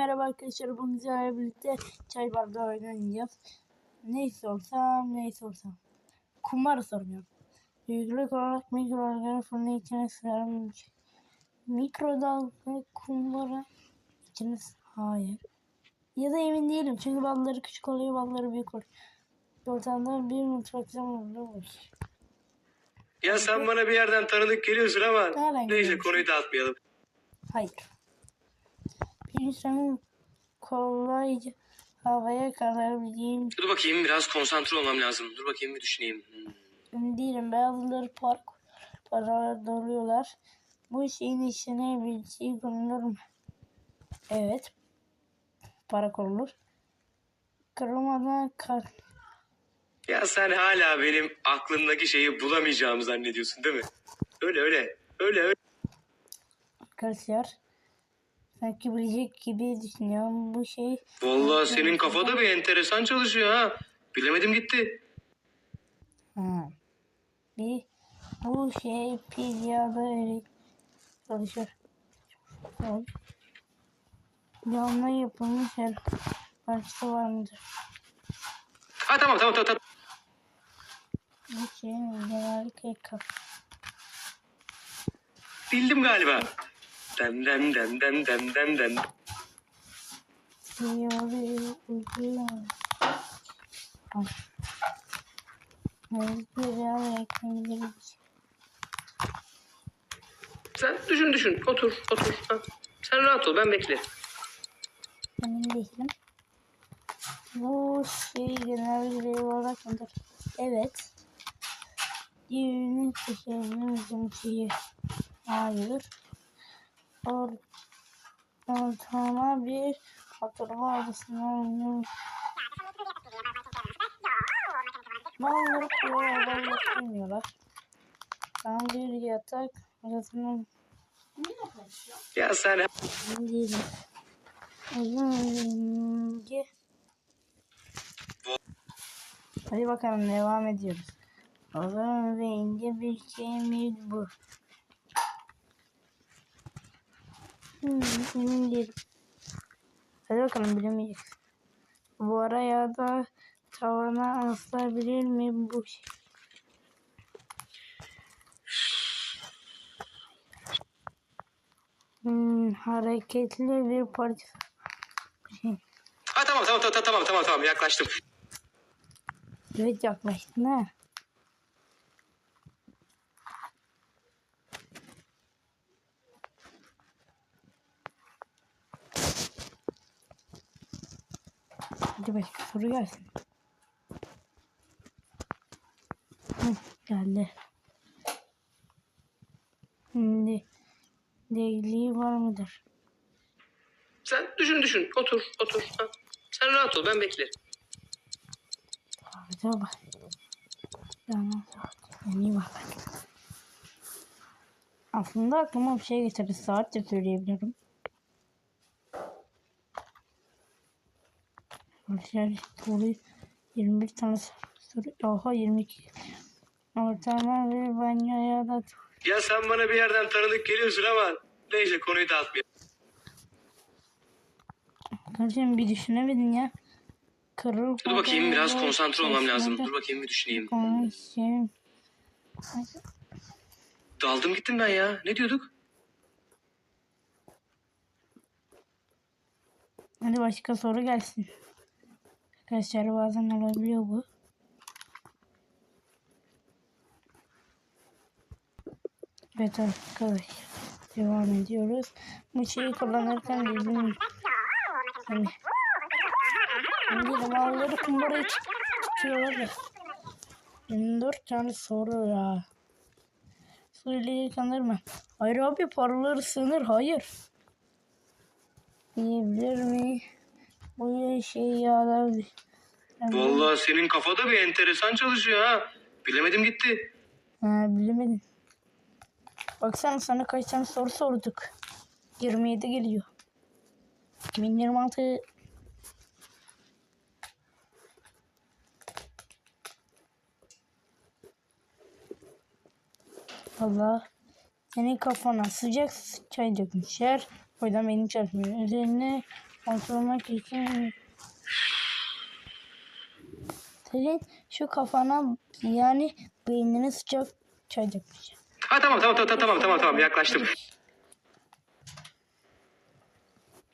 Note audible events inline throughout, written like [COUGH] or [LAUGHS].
merhaba arkadaşlar. Bugün sizlerle birlikte çay bardağı oynayacağız. Ne sorsam, ne sorsam. Kumar soracağım. Büyüklük olarak mikroorganizmanın içine sığarmış. Mikrodalga kumbara içine hayır. Ya da emin değilim çünkü bazıları küçük oluyor bazıları büyük oluyor. Ortamda bir mutfak zamanında var. Ya sen bana bir yerden tanıdık geliyorsun ama Nereden neyse konuyu dağıtmayalım. Hayır. İnsanın kolayca havaya kalabileceğim Dur bakayım biraz konsantre olmam lazım. Dur bakayım bir düşüneyim. Hmm. değilim. Bazıları park paralar doluyorlar. Bu şeyin içine bir şey konulur mu? Evet. Para konulur. Kırılmadan kar. Ya sen hala benim aklımdaki şeyi bulamayacağımı zannediyorsun değil mi? Öyle öyle. Öyle öyle. Arkadaşlar. Sanki bilecek gibi düşünüyorum. Bu şey Vallahi senin kafada bir enteresan çalışıyor ha. Bilemedim gitti. Ha. Bir bu şey pil ya da öyle çalışır. Camla yapılmış her parçası var mıdır? Ha tamam tamam tamam. tamam. Bu şeyin genellikle kap. Bildim galiba. Dem dem dem dem dem dem dem. Yolu uyuyor. Ay. Mezgir ya ekleyebiliriz. Sen düşün düşün. Otur otur. Ha. Sen rahat ol ben beklerim. Emin değilim. Bu şey genellikle olarak mıdır? Evet. Düğünün teşebbüsünün bizim şeyi. Hayır. Or ortama bir hatırlama adısının Bazıları kullanıyorlar, bilmiyorlar. Tam bir yatak odasının Ya sen değilim. Uzun rengi. Hadi bakalım devam ediyoruz. Uzun rengi bir mi bu? Hmm, emin değilim. Hadi bakalım bilemeyeceksin. Bu ara ya da tavana asılabilir mi bu şey? Hmm, hareketli bir parça. Ha tamam tamam tamam tamam tamam tamam yaklaştım. Evet yaklaştın ha. Hadi başka soru gelsin. Hı, geldi. Şimdi deliği var mıdır? Sen düşün düşün. Otur otur. Ha. Sen rahat ol ben beklerim. Bak. Tamam. Yani bak. Aslında aklıma bir şey getirdi. Saattir söyleyebilirim. Arkadaşlar soru 21 tane soru. Oha 22. Ortama ve banyoya da Ya sen bana bir yerden tanıdık geliyorsun ama neyse konuyu dağıtmayalım. Kardeşim bir düşünemedin ya. Kırıl. Dur bakayım biraz konsantre olmam lazım. Dur bakayım bir düşüneyim. Konuşayım. Daldım gittim ben ya. Ne diyorduk? Hadi başka soru gelsin. Arkadaşlar bazen olabiliyor bu. Evet arkadaşlar. Devam ediyoruz. Bu şeyi kullanırken bizim hani Şimdi malları kumbaraya çık tutuyorlar ya. 24 tane soru ya. Suyla kanır mı? Hayır abi paraları sınır. Hayır. Diyebilir mi? Bu şey ya da Vallahi senin kafada bir enteresan çalışıyor ha. Bilemedim gitti. Ha, bilemedim. Baksana sana kaç tane soru sorduk. 27 geliyor. 2026 Valla senin kafana sıcak çay dökmüşler. O yüzden benim çalışmıyor. Üzerine Oturmak için senin şu kafana yani beynine sıcak çay dökmeyeceğim. Ha tamam tamam tamam tamam tamam tamam yaklaştım.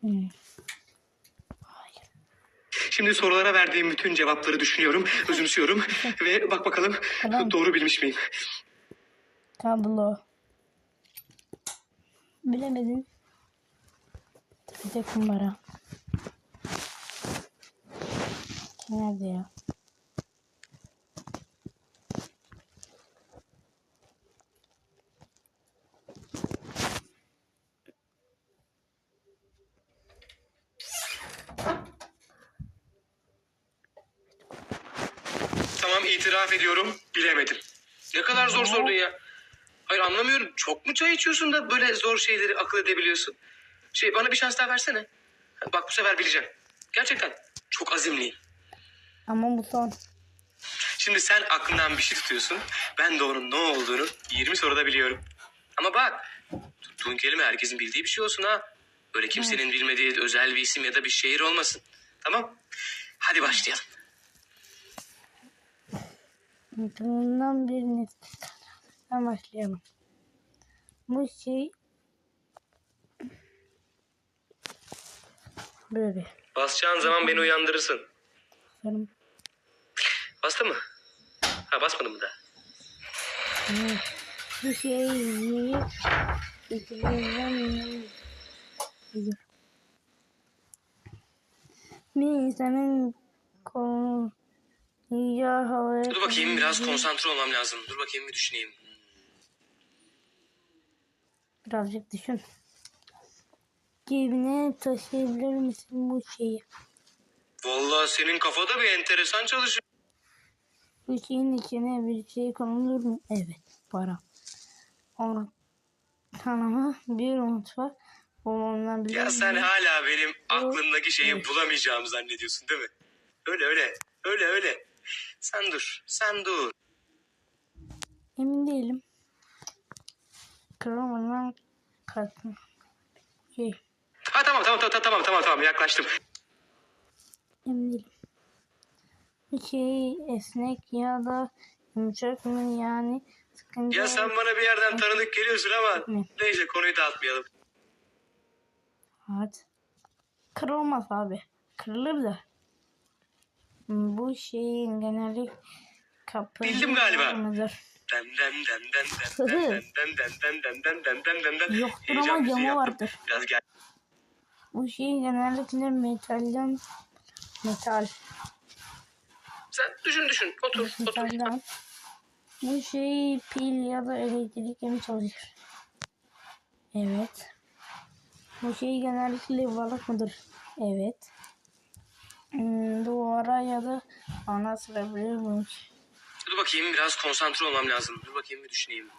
Hmm. Şimdi sorulara verdiğim bütün cevapları düşünüyorum, özümsüyorum ve bak bakalım Tamam. doğru bilmiş miyim? Kablo. Bilemedin. Bir de Nerede ya? Tamam itiraf ediyorum bilemedim. Ne kadar zor sordun ya. Hayır anlamıyorum. Çok mu çay içiyorsun da böyle zor şeyleri akıl edebiliyorsun? Şey bana bir şans daha versene. Bak bu sefer bileceğim. Gerçekten çok azimliyim. Ama bu son. Şimdi sen aklından bir şey tutuyorsun. Ben de onun ne olduğunu 20 soruda biliyorum. Ama bak tuttuğun kelime herkesin bildiği bir şey olsun ha. Böyle kimsenin bilmediği özel bir isim ya da bir şehir olmasın. Tamam? Hadi başlayalım. Bundan bir nesnetten başlayalım. Bu şey böyle. Basacağın zaman beni uyandırırsın. Sanırım Bastı mı? Ha basmadın mı da? Bu şey yiyip içinden bir insanın konu yiyeceği havaya Dur bakayım biraz konsantre olmam lazım. Dur bakayım bir düşüneyim. birazcık düşün. Cebine taşıyabilir misin bu şeyi? Vallahi senin kafada bir enteresan çalışıyor. Bu şeyin içine bir şey konulur mu? Evet, para. Ortalama bir mutfak bulunabilir Ya sen hala benim aklımdaki şeyi bulamayacağımı zannediyorsun değil mi? Öyle öyle. Öyle öyle. Sen dur. Sen dur. Emin değilim. Kırılmadan kalsın. Şey, Ha tamam tamam tamam tamam tamam tamam yaklaştım. emin değilim. Şey esnek ya da yumuşak mı yani sıkıntı Ya sen bana bir yerden tanıdık geliyorsun ama Ne? neyse konuyu dağıtmayalım. Evet. Kırılmaz abi. Kırılır da. Bu şeyin genellik kapı Bildim galiba. mıdır? Den den den den den den den den den. Yoktur ama camı vardır. Biraz gel. Bu şey genellikle metalden metal Sen düşün düşün. Otur otur. metalden bu şey pil ya da elektrikle mi çalışır? Evet. Bu şey genellikle balık mıdır? Evet. Hmm, duvara ya da ana sırabilir mi? Dur bakayım biraz konsantre olmam lazım. Dur bakayım bir düşüneyim.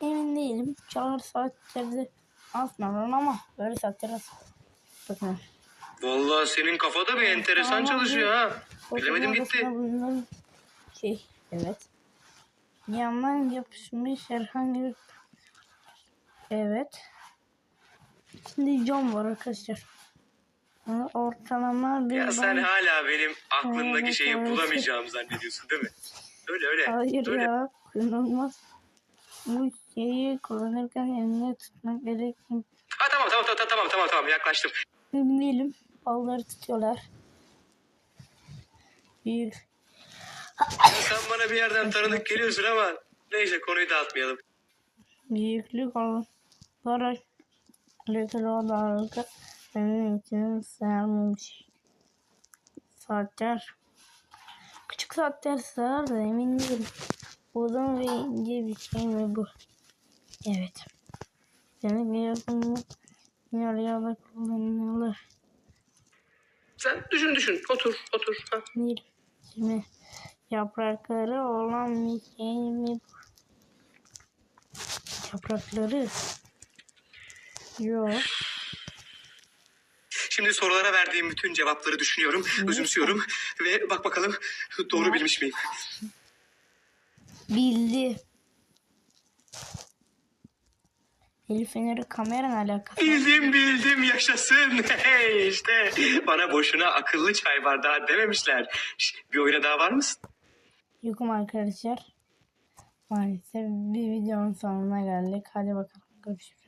Emin değilim. Çalar saatlerde asmadan ama böyle saatler as. Bakın. Vallahi senin kafada bir enteresan çalışıyor ha. Bilemedim gitti. bulunan Şey, evet. Yandan yapışmış herhangi bir... Evet. Şimdi cam var arkadaşlar. Ama Ortalama bir... Ya sen hala benim aklımdaki Evet, şeyi evet. bulamayacağımı zannediyorsun değil mi? Öyle öyle. Hayır öyle. ya. Kullanılmaz. Bu şeyi kullanırken eline tutmak gerekmiyor. Ha tamam tamam tamam tamam tamam tamam yaklaştım. Değilim. Balları tutuyorlar. Büyük. Sen bana bir yerden tanıdık geliyorsun ama neyse konuyu dağıtmayalım. Büyüklük olarak litr olarak benim için sığarmış. Saatler. Küçük saatler sığar da emin değilim. Uzun ve ince bir şey mi bu? Evet. Demek yakınlık yarıya kullanılır. Sen düşün düşün. Otur otur. Ha. Değil. Şimdi yaprakları olan şey mi? Yaprakları. Yok. Şimdi sorulara verdiğim bütün cevapları düşünüyorum, özümsüyorum ve bak bakalım doğru bilmiş miyim? Bildi. El feneri kamera ne alakası? Bildim bildim yaşasın. [LAUGHS] Hey işte bana boşuna akıllı çay bardağı dememişler. Şş, bir oyuna daha var mısın? Yokum arkadaşlar. Maalesef bir videonun sonuna geldik. Hadi bakalım görüşürüz.